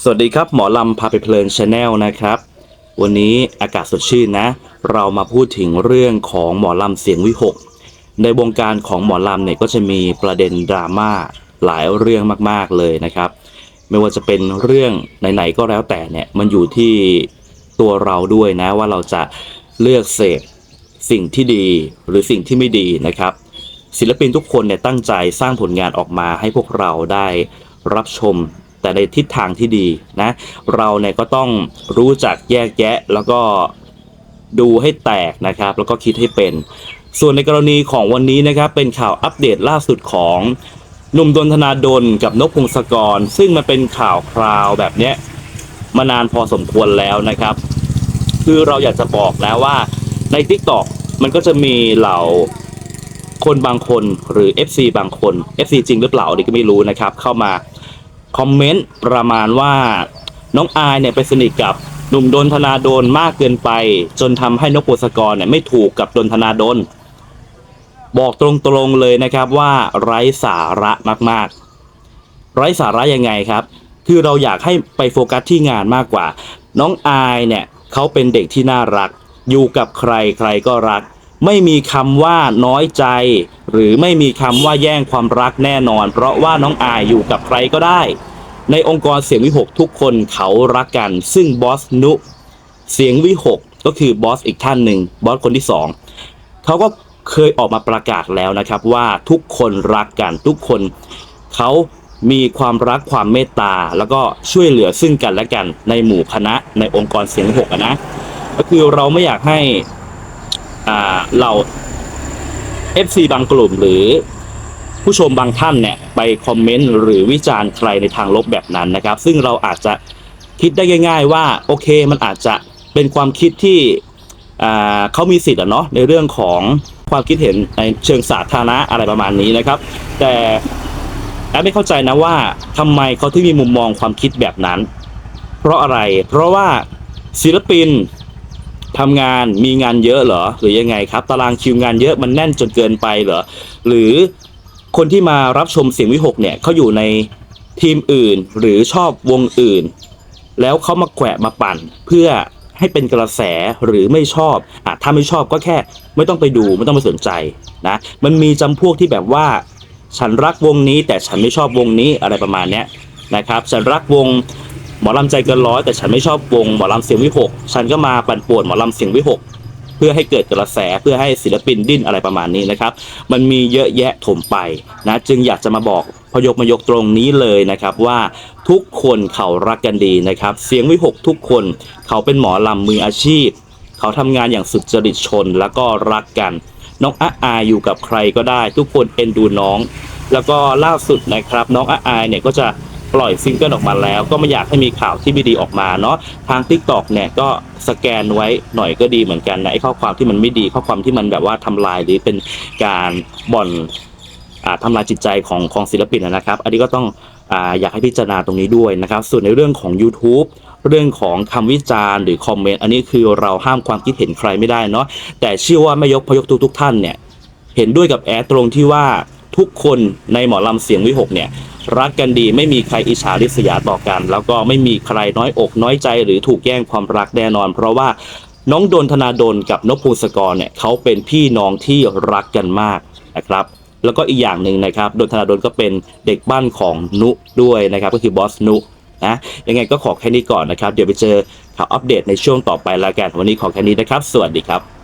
สวัสดีครับ หมอลำพาไปเพลินชาแนลนะครับ วันนี้อากาศสดชื่นนะ เรามาพูดถึงเรื่องของหมอลำเสียงวิหก ในวงการของหมอลำเนี่ยก็จะมีประเด็นดราม่าหลายเรื่องมากๆเลยนะครับ ไม่ว่าจะเป็นเรื่องไหนๆก็แล้วแต่เนี่ยมันอยู่ที่ตัวเราด้วยนะว่าเราจะเลือกเสพสิ่งที่ดีหรือสิ่งที่ไม่ดีนะครับ ศิลปินทุกคนเนี่ยตั้งใจสร้างผลงานออกมาให้พวกเราได้รับชม แต่ในทิศทางที่ดีนะ เราเนี่ยก็ต้องรู้จักแยกแยะแล้วก็ดูให้แตกนะครับ แล้วก็คิดให้เป็น ส่วนในกรณีของวันนี้นะครับ เป็นข่าวอัปเดตล่าสุดของหนุ่มดนธนาดลกับนกพงศกร ซึ่งมันเป็นข่าวคราวแบบเนี้ยมานานพอสมควรแล้วนะครับ คือเราอยากจะบอกนะว่าใน t ิ k t o k มันก็จะมีเหล่าคนบางคนหรือ FC บางคน FC จริงหรือเปล่าอันนี้ก็ไม่รู้นะครับ เข้ามา คอมเมนต์ประมาณว่าน้องอายเนี่ยไปสนิทกับหนุ่มดนธนาโดนมากเกินไป จนทำให้นกโปสกรเนี่ยไม่ถูกกับดนธนาโดน บอกตรงๆเลยนะครับว่าไร้สาระมากๆ ไร้สาระยังไงครับ คือเราอยากให้ไปโฟกัสที่งานมากกว่า น้องอายเนี่ยเขาเป็นเด็กที่น่ารัก อยู่กับใครใครก็รัก ไม่มีคำว่าน้อยใจ หรือไม่มีคำว่าแย่งความรักแน่นอน เพราะว่าน้องอายอยู่กับใครก็ได้ ในองค์กรเสียงวิหกทุกคนเขารักกัน ซึ่งบอสนุเสียงวิหกก็คือบอสอีกท่านหนึ่งบอสคนที่สองเขาก็เคยออกมาประกาศแล้วนะครับว่าทุกคนรักกันทุกคนเขามีความรักความเมตตา แล้วก็ช่วยเหลือซึ่งกันและกันในหมู่คณะในองค์กรเสียงวิหกนะ ก็คือเราไม่อยากให้ อ่าเรา FC บางกลุ่มหรือผู้ชมบางท่านเนี่ยไปคอมเมนต์หรือวิจารณ์ใครในทางลบแบบนั้นนะครับ ซึ่งเราอาจจะคิดได้ง่าย ๆ ว่าโอเคมันอาจจะเป็นความคิดที่เขามีสิทธิ์อะเนาะในเรื่องของความคิดเห็นในเชิงสาธารณะอะไรประมาณนี้นะครับ แต่แอดไม่เข้าใจนะว่าทำไมเขาถึงมีมุมมองความคิดแบบนั้น เพราะอะไรเพราะว่าศิลปิน ทำงานมีงานเยอะเหรอ หรือยังไงครับ ตารางคิวงานเยอะมันแน่นจนเกินไปเหรอ หรือคนที่มารับชมเสียงวิหกเนี่ยเขาอยู่ในทีมอื่นหรือชอบวงอื่น แล้วเขามาแขวะมาปั่นเพื่อให้เป็นกระแสหรือไม่ชอบอะถ้าไม่ชอบก็แค่ไม่ต้องไปดูไม่ต้องไปสนใจนะมันมีจำพวกที่แบบว่า ฉันรักวงนี้แต่ฉันไม่ชอบวงนี้อะไรประมาณเนี้ยนะครับฉันรักวง หมอลำใจเกินร้อยแต่ฉันไม่ชอบวงหมอลำเสียงวิหกฉันก็มาปั่นป่วนหมอลำเสียงวิหกเพื่อให้เกิดกระแสเพื่อให้ศิลปินดิ้นอะไรประมาณนี้นะครับ มันมีเยอะแยะถมไปนะจึงอยากจะมาบอกพยกมายกตรงนี้เลยนะครับว่าทุกคนเขารักกันดีนะครับ เสียงวิหกทุกคนเขาเป็นหมอลำมืออาชีพ เขาทำงานอย่างสุดจริตชนแล้วก็รักกันน้องอาอายอยู่กับใครก็ได้ ทุกคนเอ็นดูน้อง แล้วก็ล่าสุดนะครับ น้องอาอายเนี่ยก็จะ ปล่อยซิงเกิลออกมาแล้ว ก็ไม่อยากให้มีข่าวที่ไม่ดีออกมาเนาะทาง Tik t o อกเนี่ยก็สแกนไว้หน่อยก็ดีเหมือนกันนะไอ้ข้อความที่มันไม่ดีข้อความที่มันแบบว่าทำลายหรือเป็นการบ่อนอ่าทำลายจิตใจของของศิลปินนะครับ อันนี้ก็ต้องอ่าอยากให้พิจารณาตรงนี้ด้วยนะครับ ส่วนในเรื่องของ YouTube เรื่องของคำวิจารณ์หรือคอมเมนต์อันนี้คือเราห้ามความคิดเห็นใครไม่ได้เนาะแต่เชื่อว่าไม่ยกพยกทุกทุกท่านเนี่ยเห็นด้วยกับแอดตรงที่ว่าทุกคนในหมอลำเสียงวิหกเนี่ย รักกันดีไม่มีใครอิจฉาริษยาต่อกัน แล้วก็ไม่มีใครน้อยอกน้อยใจหรือถูกแย่งความรักแน่นอน เพราะว่าน้องดนธนาดลกับนพพงศกรเนี่ยเขาเป็นพี่น้องที่รักกันมากนะครับแล้วก็อีกอย่างหนึ่งนะครับดนธนาดลก็เป็นเด็กบ้านของนุด้วยนะครับก็คือบอสนุนะยังไงก็ขอแค่นี้ก่อนนะครับ เดี๋ยวไปเจอข่าวอัปเดตในช่วงต่อไปแล้วกันวันนี้ขอแค่นี้นะครับ สวัสดีครับ